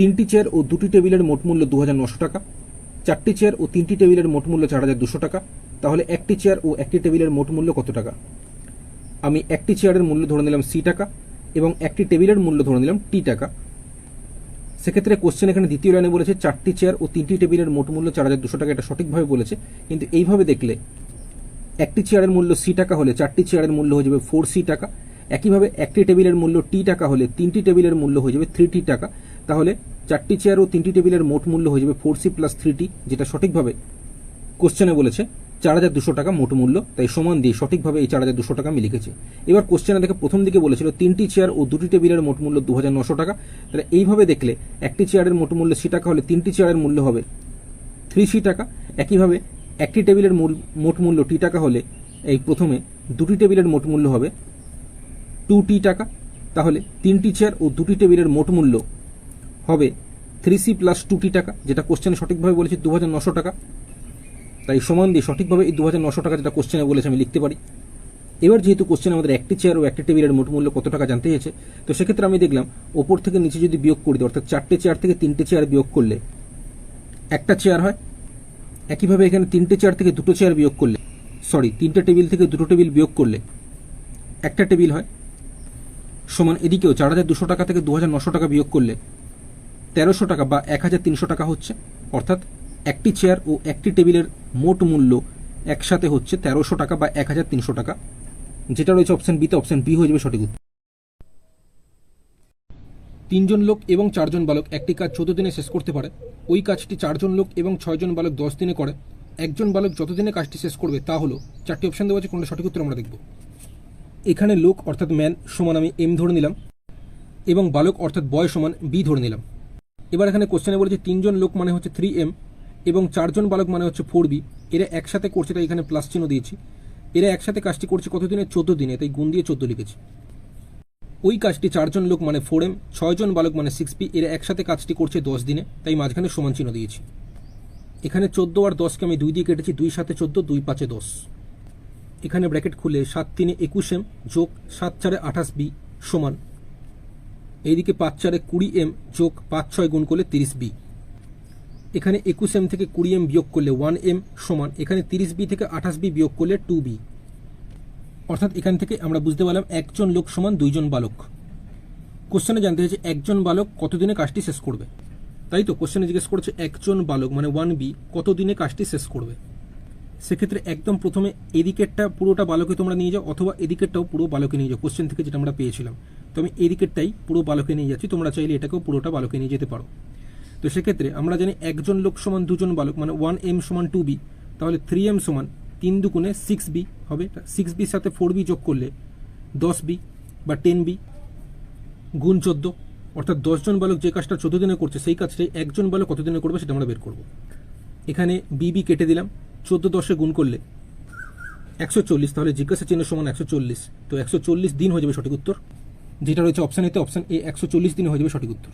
তিনটি চেয়ার ও দুটি টেবিলের মোট মূল্য দু টাকা, চারটি চেয়ার ও তিনটি টেবিলের মোট মূল্য চার হাজার দুশো টাকা, তাহলে একটি চেয়ার ও একটি টেবিলের মোট মূল্য কত টাকা? আমি একটি চেয়ারের মূল্য ধরে নিলাম সি টাকা এবং একটি টেবিলের মূল্য ধরে নিলাম টি টাকা। সেক্ষেত্রে কোশ্চেন এখানে দ্বিতীয় লাইনে বলেছে, চারটি চেয়ার ও তিনটি টেবিলের মোট মূল্য চার হাজার দুশো টাকা, এটা সঠিকভাবে বলেছে, কিন্তু এইভাবে দেখলে একটি চেয়ারের মূল্য সি টাকা হলে চারটি চেয়ারের মূল্য হয়ে যাবে ফোর সি টাকা, একইভাবে একটি টেবিলের মূল্য টি টাকা হলে তিনটি টেবিলের মূল্য হয়ে যাবে থ্রি টি টাকা তাহলে চারটি চেয়ার ও তিনটি টেবিলের মোট মূল্য হয়ে যাবে four C plus three T যেটা সঠিকভাবে কোশ্চেনে বলেছে চার হাজার দুশো টাকা মোট মূল্য, তাই সমান দিয়ে সঠিকভাবে এই চার হাজার দুশো টাকা আমি লিখেছি। এবার কোশ্চেনে দেখে প্রথম দিকে বলেছিল তিনটি চেয়ার ও দুটি টেবিলের মোট মূল্য দু হাজার নশো টাকা, তাহলে এইভাবে দেখলে একটি চেয়ারের মোট মূল্য সি টাকা হলে তিনটি চেয়ারের মূল্য হবে থ্রি সি টাকা, একইভাবে একটি টেবিলের মূল, মোট মূল্য টি টাকা হলে এই প্রথমে দুটি টেবিলের মোট মূল্য হবে টু টি টাকা, তাহলে তিনটি চেয়ার ও দুটি টেবিলের মোট মূল্য হবে three C plus two T টাকা, যেটা কোশ্চেনে সঠিকভাবে বলেছি দু হাজার নশো টাকা। তাই সমান দিয়ে সঠিকভাবে এই দু হাজার নশো টাকা যেটা কোশ্চেনে বলেছে আমি লিখতে পারি। এবার যেহেতু কোশ্চেন আমাদের একটি চেয়ার ও একটি টেবিলের মোট মূল্য কত টাকা জানতে চেয়েছে তো সেক্ষেত্রে আমি দেখলাম ওপর থেকে নিচে যদি বিয়োগ করি অর্থাৎ চারটে চেয়ার থেকে তিনটে চেয়ার বিয়োগ করলে একটা চেয়ার হয়, একইভাবে এখানে তিনটে চেয়ার থেকে দুটো চেয়ার বিয়োগ করলে সরি তিনটে টেবিল থেকে দুটো টেবিল বিয়োগ করলে একটা টেবিল হয়, সমান এদিকেও চার হাজার দুশো টাকা থেকে দু হাজার নশো টাকা বিয়োগ করলে তেরোশো টাকা বা এক হাজার তিনশো টাকা হচ্ছে। অর্থাৎ একটি চেয়ার ও একটি টেবিলের মোট মূল্য একসাথে হচ্ছে তেরোশো টাকা বা এক হাজার তিনশো টাকা। যেটা রয়েছে অপশন বিতে অপশন বি হয়ে যাবে সঠিক উত্তর। তিনজন লোক এবং চারজন বালক একটি কাজ চোদ্দ দিনে শেষ করতে পারে, ওই কাজটি চারজন লোক এবং ছয়জন বালক দশ দিনে করে। একজন বালক যত দিনে কাজটি শেষ করবে, তা হলো চারটি অপশান দেওয়া আছে, কোনটা সঠিক উত্তর আমরা দেখব। এখানে লোক অর্থাৎ ম্যান সমান আমি এম ধরে নিলাম এবং বালক অর্থাৎ বয় সমান বি ধরে নিলাম। এবার এখানে কোশ্চেনে বলেছে, তিনজন লোক মানে হচ্ছে থ্রি এম এবং চারজন বালক মানে হচ্ছে ফোর বি এরা একসাথে করছে, তাই এখানে প্লাস চিহ্ন দিয়েছি। এরা একসাথে কাজটি করছে কত দিনে চোদ্দ দিনে, তাই গুণ দিয়ে চোদ্দ লিখেছি। ওই কাজটি চারজন লোক মানে ফোর এম ছয়জন বালক মানে সিক্স পি এরা একসাথে কাজটি করছে দশ দিনে, তাই মাঝখানে সমান চিহ্ন দিয়েছি। এখানে চোদ্দ আর দশকে আমি দুই দিয়ে কেটেছি, দুই সাথে চোদ্দ, দুই পাঁচে দশ। এখানে ব্র্যাকেট খুলে সাত তিনে একুশ এম যোগ সাত চারে আঠাশ বি সমান। এইদিকে পাঁচ চারে কুড়ি এম যোগ পাঁচ ছয় গুণ করলে তিরিশ বি। এখানে একুশ এম থেকে কুড়ি এম বিয়োগ করলে ওয়ান এম সমান এখানে তিরিশ বি থেকে আঠাশ বি বিয়োগ করলে টু বি। অর্থাৎ এখান থেকে আমরা বুঝতে পারলাম একজন লোক সমান দুইজন বালক। কোশ্চেনে জানতে হয়েছে একজন বালক কতদিনে কাজটি শেষ করবে? তাই তো কোশ্চেনে জিজ্ঞেস করেছে একজন বালক মানে ওয়ান বি কতদিনে কাজটি শেষ করবে? সেক্ষেত্রে একদম প্রথমে এদিকেরটা পুরোটা বালকে তোমরা নিয়ে যাও অথবা এদিকেরটাও পুরো বালকে নিয়ে যাও, কোশ্চেন থেকে যেটা আমরা পেয়েছিলাম। তো আমি এদিকেরটাই পুরো বালকে নিয়ে যাচ্ছি, তোমরা চাইলে এটাকেও পুরোটা বালকে নিয়ে যেতে পারো। তো সেক্ষেত্রে আমরা জানি একজন লোক সমান দুজন বালক মানে ওয়ান এম সমান টু বি তাহলে থ্রি এম সমান তিন দুগুণে সিক্স বি হবে। সিক্স বির সাথে ফোর বি যোগ করলে দশ বি বা টেন বি গুণ চোদ্দ, অর্থাৎ দশজন বালক যে কাজটা চোদ্দ দিনে করছে, সেই কাজটাই একজন বালক কত দিনে করবে সেটা আমরা বের করব। এখানে বিবি কেটে দিলাম, চোদ্দ দশে গুণ করলে একশো চল্লিশ, তাহলে জিজ্ঞাসা চিহ্ন সমান একশো চল্লিশ। তো একশো চল্লিশ দিন হয়ে যাবে সঠিক উত্তর। যেটা রয়েছে অপশান এতে অপশান এ একশো চল্লিশ দিনে হয়ে যাবে সঠিক উত্তর।